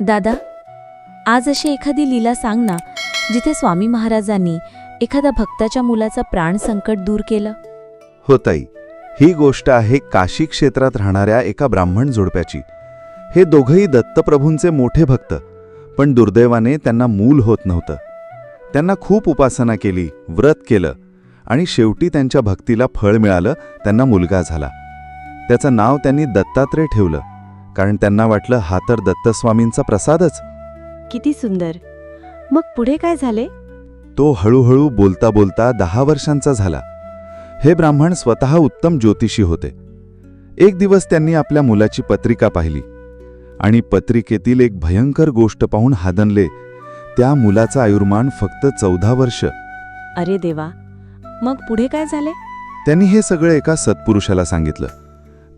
दादा आज अशी एखादी लीला सांग ना जिथे स्वामी महाराजांनी एखाद्या भक्ताच्या मुलाचा प्राण संकट दूर केलं. हो ताई ही गोष्ट आहे काशी क्षेत्रात राहणाऱ्या एका ब्राह्मण जोडप्याची. हे दोघंही दत्तप्रभूंचे मोठे भक्त पण दुर्दैवाने त्यांना मूल होत नव्हतं. त्यांना खूप उपासना केली व्रत केलं आणि शेवटी त्यांच्या भक्तीला फळ मिळालं त्यांना मुलगा झाला. त्याचं नाव त्यांनी दत्तात्रय ठेवलं. कारण त्यांना वाटलं हा तर दत्तस्वामींचा प्रसादच. किती सुंदर. मग पुढे काय झाले? तो हळूहळू बोलता बोलता दहा वर्षांचा झाला. हे ब्राह्मण स्वतः उत्तम ज्योतिषी होते. एक दिवस त्यांनी आपल्या मुलाची पत्रिका पाहिली आणि पत्रिकेतील एक भयंकर गोष्ट पाहून हादनले त्या मुलाचं आयुर्मान फक्त चौदा वर्ष. अरे देवा मग पुढे काय झाले? त्यांनी हे सगळं एका सत्पुरुषाला सांगितलं.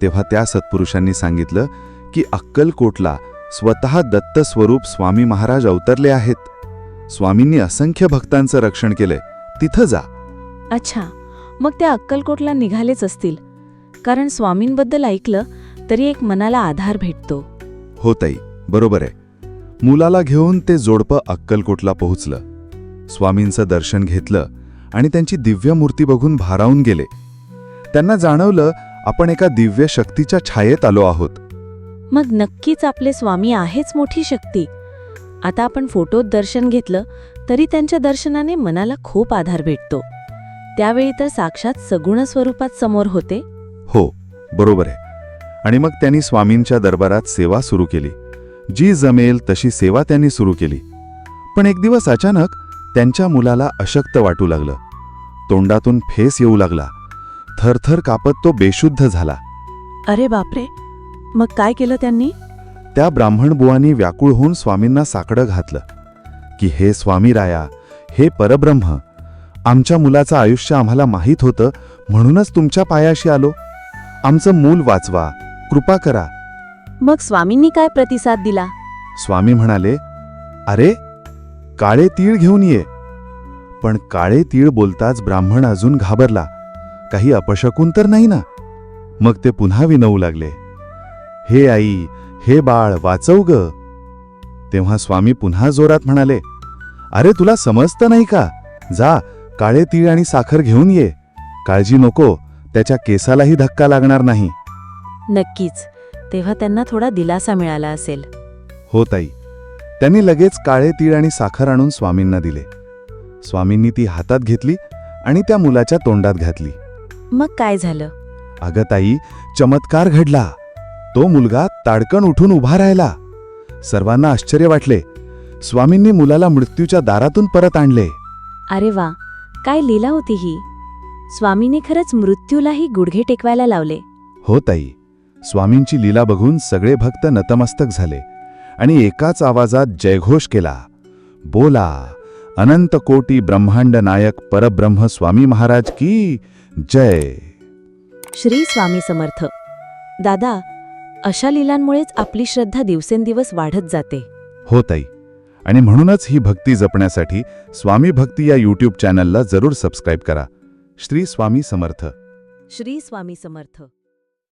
तेव्हा त्या सत्पुरुषांनी सांगितलं की अक्कलकोटला स्वतः दत्त स्वरूप स्वामी महाराज अवतरले आहेत. स्वामींनी असंख्य भक्तांचं रक्षण केलंय तिथं जा. अच्छा मग त्या अक्कलकोटला निघालेच असतील. कारण स्वामींबद्दल ऐकलं तरी एक मनाला आधार भेटतो. हो ताई बरोबर आहे. मुलाला घेऊन ते जोडपं अक्कलकोटला पोहोचलं. स्वामींचं दर्शन घेतलं आणि त्यांची दिव्य मूर्ती बघून भारावून गेले. त्यांना जाणवलं आपण एका दिव्य शक्तीच्या छायेत आलो आहोत. मग नक्कीच आपले स्वामी आहेच मोठी शक्ती. आता आपण फोटोत दर्शन घेतलं तरी त्यांच्या दर्शनाने मनाला खूप आधार भेटतो. त्यावेळी तर साक्षात सगुण स्वरूपात समोर होते. हो बरोबर आहे. आणि मग त्यांनी स्वामींच्या दरबारात सेवा सुरू केली. जी जमेल तशी सेवा त्यांनी सुरू केली. पण एक दिवस अचानक त्यांच्या मुलाला अशक्त वाटू लागलं. तोंडातून फेस येऊ लागला. थरथर कापत तो बेशुद्ध झाला. अरे बापरे! मग काय केलं त्यांनी? त्या ब्राह्मण बुवांनी व्याकुळ होऊन स्वामींना साकडं घातलं. की हे स्वामी राया हे परब्रह्म आमच्या मुलाचं आयुष्य आम्हाला माहीत होतं म्हणूनच तुमच्या पायाशी आलो. आमचं मूल वाचवा कृपा करा. मग स्वामींनी काय प्रतिसाद दिला? स्वामी म्हणाले अरे काळे तीळ घेऊन ये. पण काळे तीळ बोलताच ब्राह्मण अजून घाबरला. काही अपशकून तर नाही ना? मग ते पुन्हा विनवू लागले. हे आई हे बाळ वाचव ग. तेव्हा स्वामी पुन्हा जोरात म्हणाले अरे तुला समजतं नाही का? जा काळे तीळ आणि साखर घेऊन ये. काळजी नको त्याच्या केसालाही धक्का लागणार नाही. नक्कीच. तेव्हा त्यांना थोडा दिलासा मिळाला असेल. हो ताई. त्यांनी लगेच काळे तीळ आणि साखर आणून स्वामींना दिले. स्वामींनी ती हातात घेतली आणि त्या मुलाच्या तोंडात घातली. मग काय झालं? अगं ताई चमत्कार घडला. तो मुलगा ताडकन उठून उभा राहिला. सर्वांना आश्चर्य वाटले. स्वामींनी मुलाला मृत्यूच्या दारातून परत आणले. अरे वा काय लीला होती ही. स्वामीने खरंच मृत्यूलाही गुडघे टेकवायला लावले. हो ताई स्वामींची लीला बघून सगळे भक्त नतमस्तक झाले आणि एकाच आवाजात जयघोष केला. बोला अनंत कोटी ब्रह्मांड नायक परब्रह्म स्वामी महाराज की जय. श्री स्वामी समर्थ. दादा अशा लीलांमुळेच आपली श्रद्धा दिवसेंदिवस वाढत जाते. हो ताई. आणि म्हणूनच ही भक्ती जपण्यासाठी स्वामी भक्ती या यूट्यूब चॅनलला जरूर सबस्क्राईब करा. श्री स्वामी समर्थ. श्री स्वामी समर्थ.